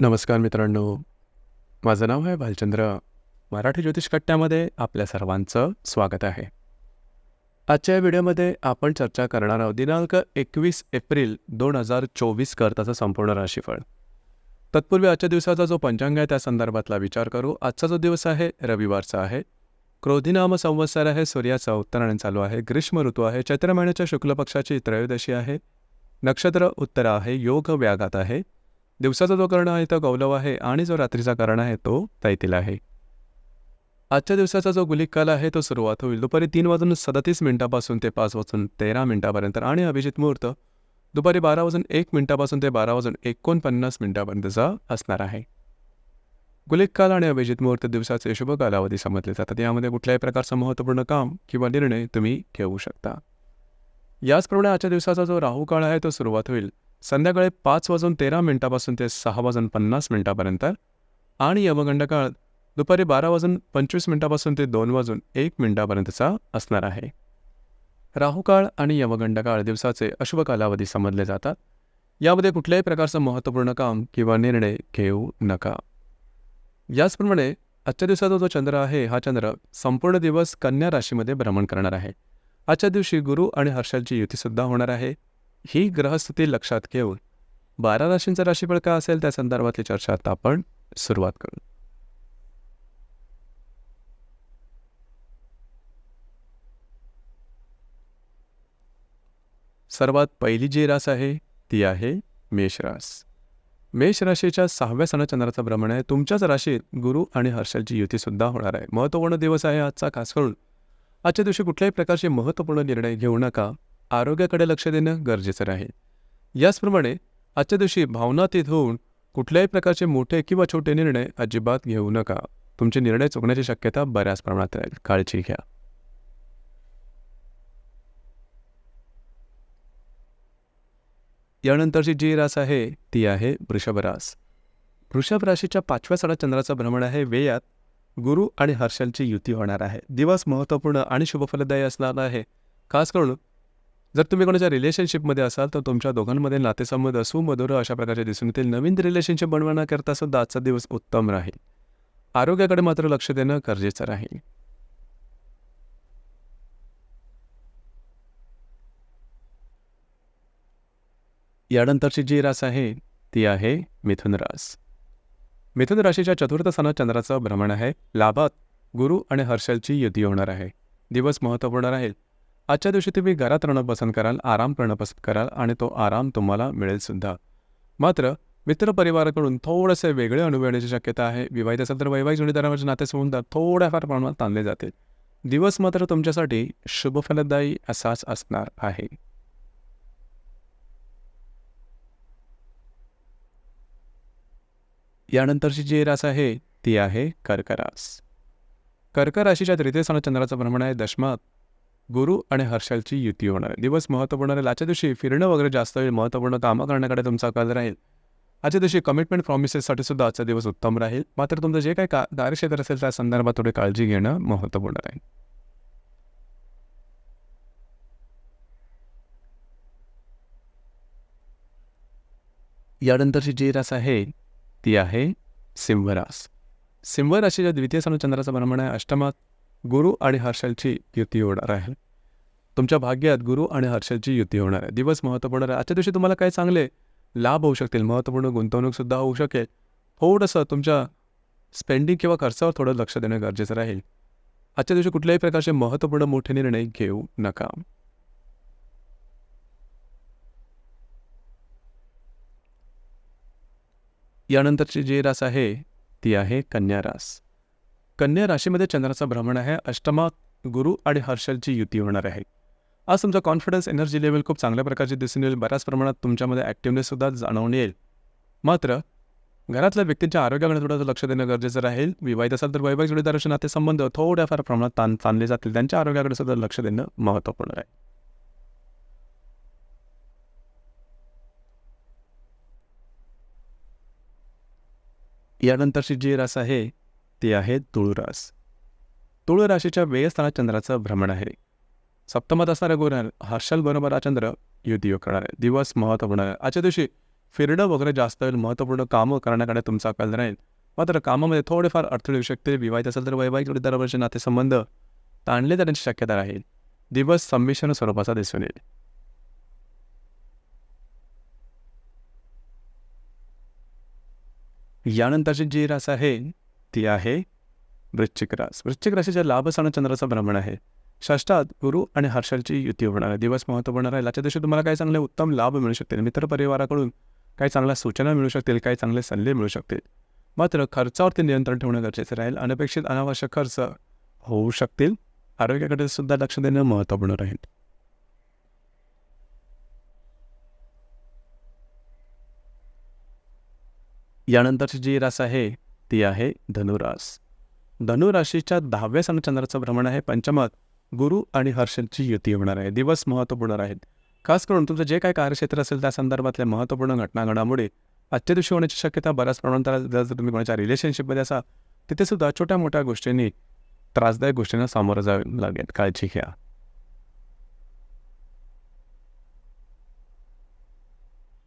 नमस्कार मित्रांनो. माझं नाव आहे भालचंद्र. मराठी ज्योतिष कट्ट्यामध्ये आपल्या सर्वांचं स्वागत आहे. आजच्या या व्हिडिओमध्ये आपण चर्चा करणार आहोत दिनांक एकवीस एप्रिल दोन हजार चोवीस करताचं संपूर्ण राशीफळ. तत्पूर्वी आजच्या दिवसाचा जो पंचांग आहे त्या संदर्भातला विचार करू. आजचा जो दिवस आहे रविवारचा आहे. क्रोधिनाम संवत्सर आहे सूर्याचा उत्तरायण चालू आहे. ग्रीष्म ऋतू आहे चैत्र महिन्याच्या शुक्ल पक्षाची त्रयोदशी आहे. नक्षत्र उत्तरा आहे योग व्याघात आहे. दिवसाचा जो कर्ण आहे तो गौलव आहे आणि जो रात्रीचा कर्ण आहे तो तैतील आहे. आजच्या दिवसाचा जो गुलिक काल आहे तो सुरुवात होईल. दुपारी तीन वाजून सदतीस मिनिटापासून ते पाच वाजून तेरा मिनिटापर्यंत आणि अभिजित मुहूर्त दुपारी बारा वाजून एक मिनिटापासून ते बारा वाजून एकोणपन्नास मिनिटापर्यंतचा असणार आहे. गुलिक काल आणि अभिजित मुहूर्त दिवसाचे शुभ कालावधी समजले जातात. यामध्ये कुठल्याही प्रकारचं महत्त्वपूर्ण काम किंवा निर्णय तुम्ही घेऊ शकता. याचप्रमाणे आजच्या दिवसाचा जो राहू काळ आहे तो सुरुवात होईल. संध्याकाळी पाच वाजून तेरा मिनिटापासून ते सहा वाजून पन्नास मिनिटापर्यंत आणि यमगंड काळ दुपारी बारा वाजून पंचवीस मिनिटापासून ते दोन वाजून एक मिनिटापर्यंतचा असणार आहे. राहुकाळ आणि यमगंड काळ दिवसाचे अशुभ कालावधी समजले जातात. यामध्ये कुठल्याही प्रकारचं महत्त्वपूर्ण काम किंवा निर्णय घेऊ नका. याचप्रमाणे आजच्या दिवसाचा जो चंद्र आहे हा चंद्र संपूर्ण दिवस कन्या राशीमध्ये भ्रमण करणार आहे. आजच्या दिवशी गुरु आणि हर्षाची युतीसुद्धा होणार आहे. ही ग्रहस्थिती लक्षात घेऊन बारा राशींचं राशीफळ काय असेल त्या संदर्भातली चर्चा आता आपण सुरुवात करू. सर्वात पहिली जी रास आहे ती आहे मेषरास मेष राशीच्या सहाव्या सणचंद्राचं भ्रमण आहे. तुमच्याच राशीत गुरु आणि हर्षलची युतीसुद्धा होणार आहे. महत्त्वपूर्ण दिवस आहे आजचा खास करून आजच्या दिवशी कुठल्याही प्रकारचे महत्त्वपूर्ण निर्णय घेऊ नका. आरोग्याकडे लक्ष देणं गरजेचं राहील याचप्रमाणे आजच्या दिवशी भावनातीत होऊन कुठल्याही प्रकारचे मोठे किंवा छोटे निर्णय अजिबात घेऊ नका. तुमचे निर्णय चुकण्याची शक्यता बऱ्याच प्रमाणात राहील काळजी घ्या. यानंतरची जी रास आहे ती आहे वृषभ रास. वृषभ राशीच्या पाचव्या सणात चंद्राचं भ्रमण आहे. वेयात गुरु आणि हर्षलची युती होणार आहे. दिवस महत्त्वपूर्ण आणि शुभफलदायी असणार आहे. खास करून जर तुम्ही कोणाच्या रिलेशनशिपमध्ये असाल तर तुमच्या दोघांमध्ये नातेसंबंध मधुर अशा प्रकारचे दिसून येतील. नवीन रिलेशनशिप बनवण्याकरता सुद्धा आजचा दिवस उत्तम राहील. आरोग्याकडे मात्र लक्ष देणं गरजेचं राहील. यानंतरची जी रास आहे ती आहे मिथुन रास. मिथुन राशीच्या चतुर्थ स्थानात चंद्राचं भ्रमण आहे. लाभात गुरु आणि हर्षलची युती होणार आहे. दिवस महत्त्वपूर्ण राहील. आजच्या दिवशी तुम्ही घरात राहणं पसंत कराल आराम करणं पसंत कराल आणि तो आराम तुम्हाला मिळेल सुद्धा. मात्र मित्रपरिवाराकडून थोडेसे वेगळे अनुभव येण्याची शक्यता आहे. विवाहित असेल तर वैवाहिक जोडीदाराचे नातेसंबंध थोड्याफार प्रमाणात ताणले जातील. दिवस मात्र तुमच्यासाठी शुभफलदायी असाच असणार आहे. यानंतरची जी रास आहे ती आहे कर्करास. कर्क राशीच्या तृतीय स्थानात चंद्राचं भ्रमण आहे. दशमात गुरु आणि हर्षलची युती होणार आहे. दिवस महत्त्वपूर्ण राहील. आजच्या दिवशी फिरणं वगैरे जास्त होईल. महत्त्वपूर्ण कामं करण्याकडे तुमचा कल राहील. आजच्या दिवशी कमिटमेंट प्रॉमिसेससाठी सुद्धा आजचा दिवस उत्तम राहील. मात्र तुमचं जे काही का कार्यक्षेत्र असेल त्या संदर्भात थोडी काळजी घेणं महत्त्वपूर्ण राहील. यानंतरची जी रास आहे ती आहे सिंहरास. सिंह राशीच्या द्वितीय सण चंद्राचं भ्रमण आहे. अष्टमात गुरु आणि हर्षलची युती होणार आहे. तुमच्या भाग्यात गुरु आणि हर्षलची युती होणार आहे. दिवस महत्त्वपूर्ण आहे आजच्या दिवशी तुम्हाला काय चांगले लाभ होऊ शकतील? महत्त्वपूर्ण गुंतवणूकसुद्धा होऊ शकेल. थोडंसं तुमच्या स्पेंडिंग किंवा खर्चावर थोडं लक्ष देणं गरजेचं राहील. आजच्या दिवशी कुठल्याही प्रकारचे महत्त्वपूर्ण मोठे निर्णय घेऊ नका. यानंतरची जी रास आहे ती आहे कन्या रास. कन्या राशीमध्ये चंद्राचं भ्रमण आहे. अष्टमात गुरु आणि हर्षलची युती होणार आहे. आज तुमचा कॉन्फिडन्स एनर्जी लेवल खूप चांगल्या प्रकारची दिसून येईल. बऱ्याच प्रमाणात तुमच्यामध्ये ॲक्टिव्हनेससुद्धा जाणवून येईल. मात्र घरातल्या व्यक्तींच्या आरोग्याकडे थोडंसं लक्ष देणं गरजेचं राहील. विवाहित असाल तर वैवाहिक जोडीदाराचे नातेसंबंध थोड्याफार प्रमाणात ताण ताणले जातील. त्यांच्या आरोग्याकडे सुद्धा लक्ष देणं महत्त्वपूर्ण आहे. यानंतरची जी रास आहे ती आहे तुळरास. तुळ राशीच्या व्ययस्थानात चंद्राचं भ्रमण आहे. सप्तमात असणाऱ्या गुरु हर्षल बरोबर हा चंद्र युद्धयोग करणार आहे. दिवस महत्त्वपूर्ण आहे. आजच्या दिवशी फिरणं वगैरे जास्त होईल महत्त्वपूर्ण कामं करण्याकडे तुमचा कल राहील. मात्र कामामध्ये थोडेफार अडथळे येऊ शकते विवाहित असेल तर वैवाहिक दरवर्षी नातेसंबंध ताणले जाण्याची शक्यता राहील. दिवस संमिश्रण स्वरूपाचा दिसून येईल. यानंतरची जी रास आहे ती आहे वृश्चिक रास. वृश्चिक राशीच्या लाभस्थान चंद्राचा भ्रमण आहे. षष्टात गुरु आणि हर्षलची युती होणार आहे. दिवस महत्त्वपूर्ण राहील याच्या दिवशी तुम्हाला काही चांगले उत्तम लाभ मिळू शकतील? मित्रपरिवाराकडून काही चांगल्या सूचना मिळू शकतील? काही चांगले सल्ले मिळू शकतील? मात्र खर्चावरती नियंत्रण ठेवणं गरजेचं राहील. अनपेक्षित अनावश्यक खर्च होऊ शकतील. आरोग्याकडे सुद्धा लक्ष देणं महत्त्वपूर्ण राहील. यानंतरची जी रास आहे ती आहे धनुरास. धनुराशीच्या दहाव्या सण चंद्राचं भ्रमण आहे पंचमात. गुरु आणि हर्षची युती होणार आहे. दिवस महत्त्वपूर्ण आहेत. खास करून तुमचं जे काही कार्यक्षेत्र असेल त्या संदर्भातल्या महत्त्वपूर्ण घटना घडामोडी आजच्या दिवशी होण्याची शक्यता बऱ्याच प्रमाणात जर तुम्ही कोणाच्या रिलेशनशिपमध्ये असा तिथे सुद्धा छोट्या मोठ्या गोष्टींनी त्रासदायक गोष्टींना सामोरं जावं लागेल. काळजी घ्या.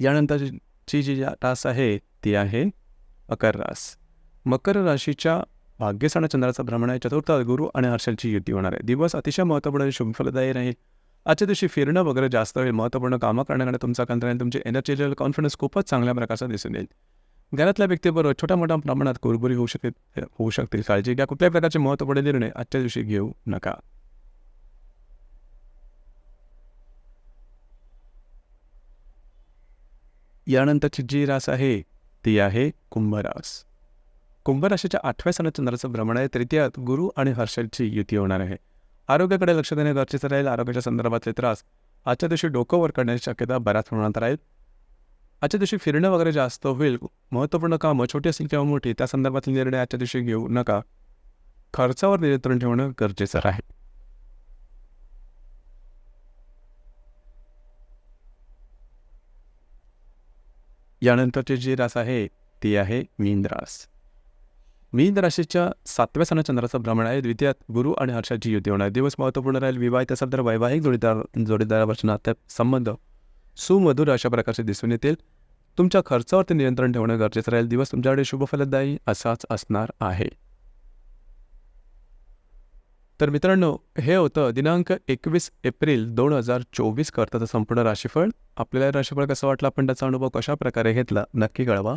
यानंतरची जी रास आहे ती आहे अकर रास मकर राशीच्या भाग्यस्थान चंद्राचा भ्रमण आहे चतुर्थ गुरु आणि हर्षलची युती होणार आहे. दिवस अतिशय महत्त्वपूर्ण आणि शुभफलदायी राहील. आजच्या दिवशी फिरणं वगैरे जास्त होईल महत्त्वपूर्ण कामं करण्याकडे तुमचा कंत्राने आणि तुमची एनर्जी कॉन्फिडन्स खूपच चांगल्या प्रकारचा दिसून येईल. घरातल्या व्यक्तीबरोबर छोट्या मोठ्या प्रमाणात कुरबुरी होऊ शकते होऊ शकतील काळजी घ्या. कुठल्याही प्रकारचे महत्त्वपूर्ण निर्णय आजच्या दिवशी घेऊ नका. यानंतरची जी रास आहे ती आहे कुंभरास. कुंभराशीच्या आठव्या सणात चंद्राचं भ्रमण आहे तृतीयात गुरु आणि हर्षलची युती होणार आहे. आरोग्याकडे लक्ष देणे गरजेचं राहील आरोग्याच्या संदर्भातले त्रास आजच्या दिवशी डोकं वर करण्याची शक्यता बऱ्याच प्रमाणात राहील आजच्या दिवशी फिरणं वगैरे जास्त होईल महत्त्वपूर्ण कामं छोटी असतील किंवा मोठी त्या संदर्भातले निर्णय आजच्या दिवशी घेऊ नका. खर्चावर नियंत्रण ठेवणं गरजेचं राहील यानंतरची जी रास आहे ती आहे मीन रास. मीन राशीच्या सातव्या सणा चंद्राचं भ्रमण आहे. द्वितीयात गुरु आणि हर्षाची युती होणार दिवस महत्त्वपूर्ण राहील. विवाहित असाल तर वैवाहिक जोडीदार जोडीदारावरचे नात्यात संबंध सुमधुर अशा प्रकारचे दिसून येतील. तुमच्या खर्चावरती नियंत्रण ठेवणं गरजेचं राहील. दिवस तुमच्याकडे शुभफलदायी असाच असणार आहे. तर मित्रांनो हे होतं दिनांक एकवीस एप्रिल दोन हजार चोवीस करताचं संपूर्ण राशीफळ. आपल्याला राशीफळ कसं वाटलं? आपण त्याचा अनुभव कशा प्रकारे घेतला? नक्की कळवा.